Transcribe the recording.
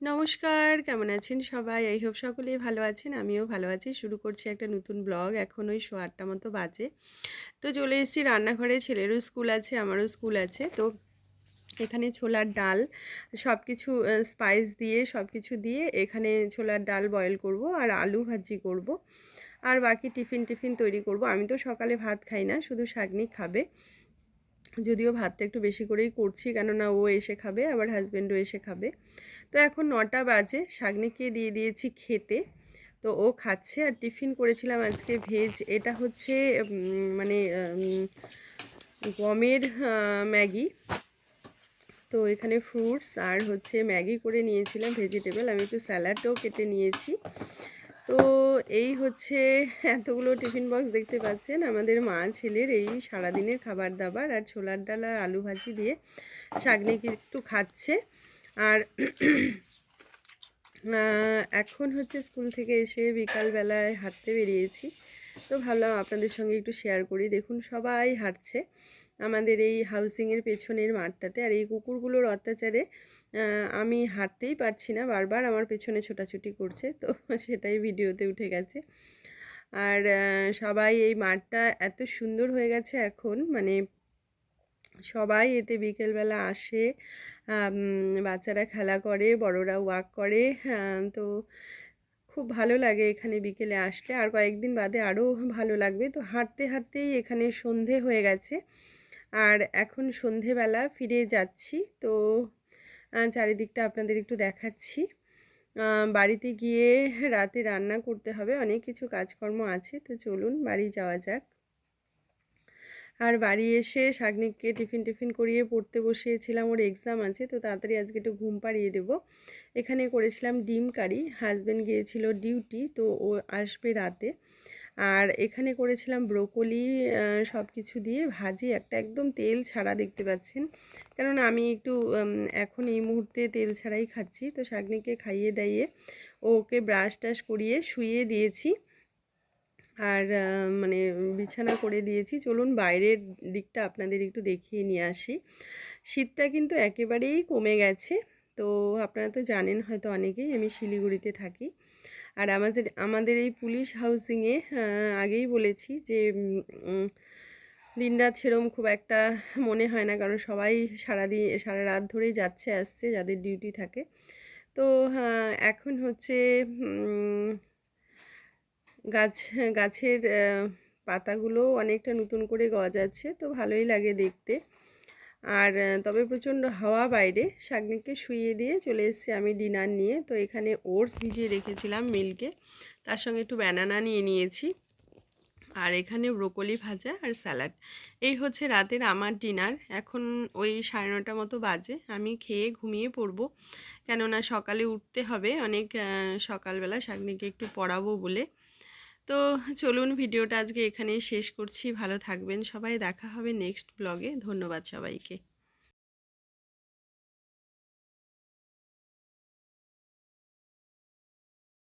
নমস্কার, কেমন আছেন সবাই? এই হোপ সকলেই ভালো আছেন। আমিও ভালো আছি। শুরু করছি একটা নতুন ব্লগ এখন ওই শো আটটা মতো বাজে। তো চলে এসেছি রান্নাঘরে। ছেলেরও স্কুল আছে, আমারও স্কুল আছে। তো এখানে ছোলার ডাল সব কিছু স্পাইস দিয়ে সব কিছু দিয়ে এখানে ছোলার ডাল বয়েল করব আর আলু ভাজি করব। আর বাকি টিফিন টিফিন তৈরি করব। আমি তো সকালে ভাত খাই না, শুধু শাগনি খাবে। যদিও ভাতটা একটু বেশি করেই করছি, কেননা ও এসে খাবে, আবার হাজব্যান্ডও এসে খাবে। তো এখন নটা বাজে, শাগনিকে দিয়ে দিয়েছি খেতে। তো ও খাচ্ছে আর টিফিন করেছিলাম আজকে ভেজ। এটা হচ্ছে মানে গমের ম্যাগি। তো এখানে ফ্রুটস আর হচ্ছে ম্যাগি করে নিয়েছিলাম ভেজিটেবল আমি একটু স্যালাডও কেটে নিয়েছি। তো এই হচ্ছে এতগুলো টিফিন বক্স দেখতে পাচ্ছেন। আমাদের মা ছেলের এই সারাদিনের খাবার দাবার আর ছোলার ডাল আর আলু ভাজি দিয়ে শাগনিকে একটু খাচ্ছে। আর এখন হচ্ছে স্কুল থেকে এসে বিকালবেলায় হাঁটতে বেরিয়েছি। তো ভাবলাম আপনাদের সঙ্গে একটু শেয়ার করি। দেখুন, সবাই হাঁটছে। আমাদের এই হাউসিংয়ের পেছনের মাঠটাতে আর এই কুকুরগুলোর অত্যাচারে আমি হাঁটতেই পারছি না, বারবার আমার পেছনে ছোটাছুটি করছে, তো সেটাই ভিডিওতে উঠে গেছে। আর সবাই এই মাঠটা এত সুন্দর হয়ে গেছে এখন মানে সবাই এতে বিকেলবেলা আসে বাচ্চারা খেলা করে, বড়রা ওয়াক করে তো খুব ভালো লাগে এখানে বিকেলে আসলে। আর কয়েকদিন বাদে আরও ভালো লাগবে। তো হাঁটতে হাঁটতেই এখানে সন্ধে হয়ে গেছে। আর এখন সন্ধেবেলা ফিরে যাচ্ছি। তো চারিদিকটা আপনাদের একটু দেখাচ্ছি। বাড়িতে গিয়ে রাতে রান্না করতে হবে। অনেক কিছু কাজকর্ম আছে। তো চলুন বাড়ি যাওয়া যাক। আর বাড়ি এসে শাগনিককে টিফিন টিফিন করিয়ে পড়তে বসিয়েছিলাম, ওর এক্সাম আছে, তো তাড়াতাড়ি আজকে একটু ঘুম পাড়িয়ে দেবো। এখানে করেছিলাম ডিম কারি হাজব্যান্ড গিয়েছিল ডিউটি তো ও আসবে রাতে। আর এখানে করেছিলাম ব্রোকলি সব কিছু দিয়ে ভাজি, একটা একদম তেল ছাড়া দেখতে পাচ্ছেন। কেননা আমি একটু এখন এই মুহূর্তে তেল ছাড়াই খাচ্ছি, তো শাগনিকে খাইয়ে দাইয়ে ওকে ব্রাশ টাশ করিয়ে শুয়ে দিয়েছি। আর মানে বিছানা করে দিয়েছি। চলুন বাইরের দিকটা আপনাদের একটু দেখিয়ে নিয়ে আসি। শীতটা কিন্তু একেবারেই কমে গেছে। তো আপনারা তো জানেন হয়তো অনেকেই, আমি শিলিগুড়িতে থাকি। আর আমাদের আমাদের এই পুলিশ হাউসিংয়ে আগেই বলেছি যে দিনরাত সেরম খুব একটা মনে হয় না। কারণ সবাই সারাদিন সারা রাত ধরেই যাচ্ছে, আসছে, যাদের ডিউটি থাকে। তো এখন হচ্ছে গাছ, গাছের পাতাগুলো অনেকটা নতুন করে গজাচ্ছে, তো ভালোই লাগে দেখতে। আর তবে প্রচণ্ড হাওয়া বাইরে শাগনিককে শুইয়ে দিয়ে চলে এসেছি আমি ডিনার নিয়ে। তো এখানে ওটস ভিজিয়ে রেখেছিলাম মিল্কে, তার সঙ্গে একটু ব্যানানা নিয়ে নিয়েছি। আর এখানে ব্রোকলি ভাজা আর স্যালাড। এই হচ্ছে রাতের আমার ডিনার। এখন ওই সাড়ে নটা মতো বাজে, আমি খেয়ে ঘুমিয়ে পড়ব। কেননা সকালে উঠতে হবে, অনেক সকালবেলা শাগনিকে একটু পড়াবো বলে। তো চলুন ভিডিওটা আজকে এখানেই শেষ করছি। ভালো থাকবেন সবাই। দেখা হবে নেক্সট ব্লগে ধন্যবাদ সবাইকে।